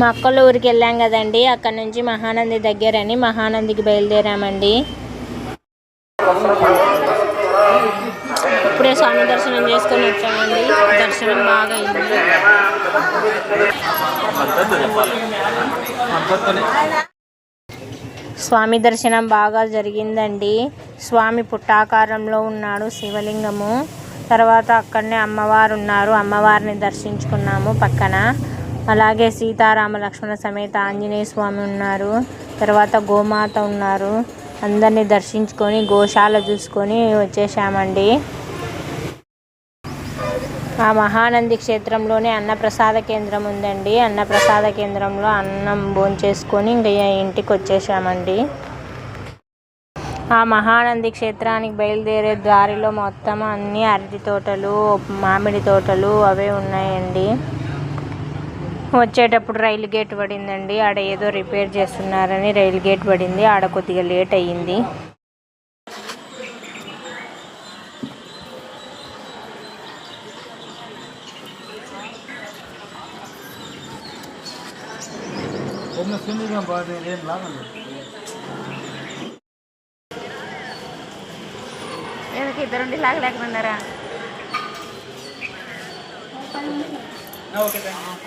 మా అక్కల ఊరికి వెళ్ళాం కదండి. అక్కడ నుంచి మహానంది దగ్గరని మహానందికి బయలుదేరామండి. ఇప్పుడే స్వామి దర్శనం చేసుకొని వచ్చామండి. దర్శనం బాగా అయింది. స్వామి దర్శనం బాగా జరిగిందండి. స్వామి పుట్టాకారంలో ఉన్నాడు శివలింగము. తర్వాత అక్కడనే అమ్మవారు ఉన్నారు. అమ్మవారిని దర్శించుకున్నాము పక్కన. అలాగే సీతారామ లక్ష్మణ సమేత ఆంజనేయ స్వామి ఉన్నారు. తర్వాత గోమాత ఉన్నారు. అందరినీ దర్శించుకొని గోశాల చూసుకొని వచ్చేసామండి ఆ మహానంది క్షేత్రంలోనే అన్నప్రసాద కేంద్రం ఉందండి. అన్నప్రసాద కేంద్రంలో అన్నం భోంచేసుకొని ఇంకా ఇంటికి వచ్చేసామండి ఆ మహానంది క్షేత్రానికి బయలుదేరే దారిలో మొత్తం అన్ని అరటి తోటలు మామిడి తోటలు అవే ఉన్నాయండి. వచ్చేటప్పుడు రైలు గేట్ పడిందండి. ఆడ ఏదో రిపేర్ చేస్తున్నారని రైలు గేట్ పడింది. ఆడ కొద్దిగా లేట్ అయ్యింది. ఇద్దరుండి లాగలేకపోయినారా? ఓకే థ్యాంక్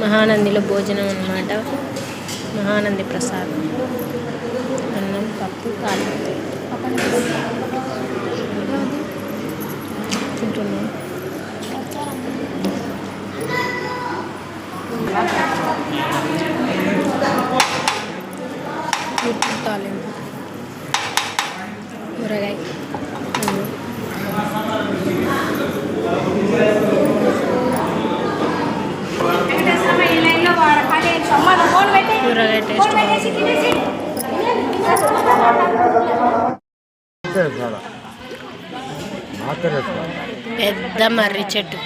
మహానందిలో భోజనం అనమాట మహానంది ప్రసాదం. అన్నం పప్పు కాలు తింటున్నాం. తాలింపు ఊరగాయ ఊరగాయ టేస్ట్. పెద్ద మర్రి చెట్టు.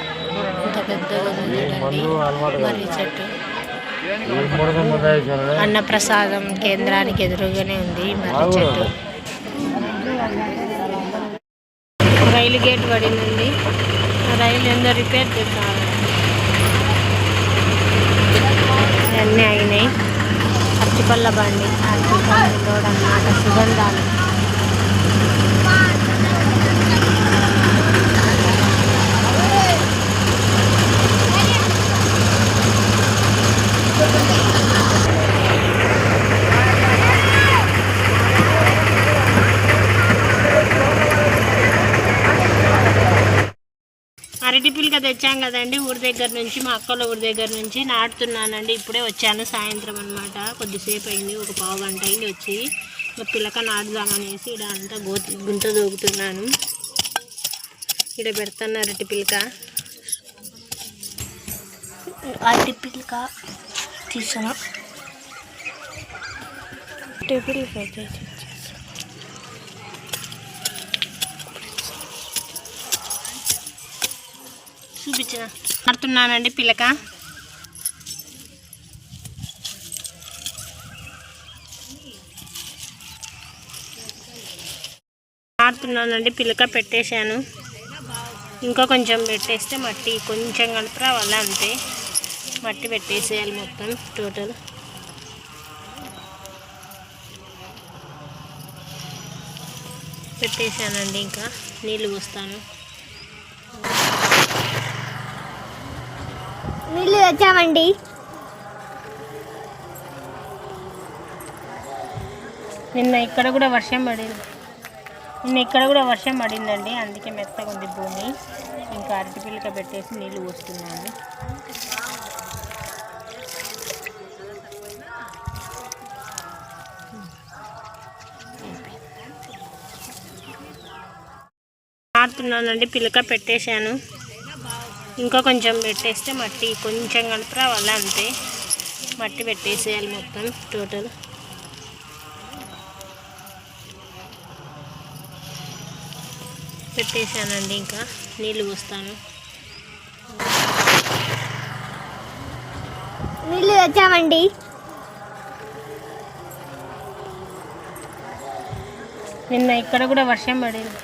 ఇంత పెద్దగా మర్రి చెట్టు. అన్నప్రసాదం కేంద్రానికి ఎదురుగానే ఉంది మర్రి చెట్టు. రైలు గేట్ పడిందండి రైలు ఏందో రిపేర్ చేస్తున్నారు అన్నీ అయినాయి. అరటిపళ్ళ బండి అరటిపళ్ళ అన్నమాట సుగంధాలు. అరటి పిల్లక తెచ్చాం కదండి ఊరి దగ్గర నుంచి మా అక్కల ఊరి దగ్గర నుంచి నాటుతున్నానండి. ఇప్పుడే వచ్చాను సాయంత్రం అనమాట కొద్దిసేపు అయింది ఒక పావు గంట అయింది వచ్చి మా పిల్లక నాటుదామనేసి ఇక్కడ అంతా గో గుంత దూకుతున్నాను ఇక్కడ పెడతాను అరటి పిల్లక అరటి పిల్లక తీసాను అరటి పిల్లక చూపించిన ఆడుతున్నానండి పిల్లక ఆడుతున్నానండి పిల్లక పెట్టేశాను. ఇంకా కొంచెం పెట్టేస్తే మట్టి కొంచెం కలిపి రావాలి అంతే. మట్టి పెట్టేసేయాలి మొత్తం టోటల్. పెట్టేశానండి ఇంకా నీళ్ళు పోస్తాను. నీళ్ళు తెచ్చామండి. నిన్న ఇక్కడ కూడా వర్షం పడింది. నిన్న ఇక్కడ కూడా వర్షం పడిందండి. అందుకే మెత్తగా ఉంది భూమి. ఇంకా అరటి పిల్లక పెట్టేసి నీళ్ళు పోస్తున్నాను నాటుతున్నానండి పిల్లక పెట్టేశాను. ఇంకా కొంచెం పెట్టేస్తే మట్టి కొంచెం కలిపి రావాలి అంతే. మట్టి పెట్టేసేయాలి మొత్తం టోటల్ పెట్టేశానండి ఇంకా నీళ్ళు పోస్తాను. నీళ్ళు తెచ్చామండి. నిన్న ఇక్కడ కూడా వర్షం పడింది.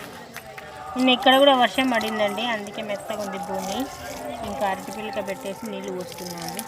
నిన్న ఇక్కడ కూడా వర్షం పడిందండి. అందుకే మెత్తగా ఉంది భూమి. ఇంకా అరటి పిల్లక పెట్టేసి నీళ్ళు పోస్తున్నాను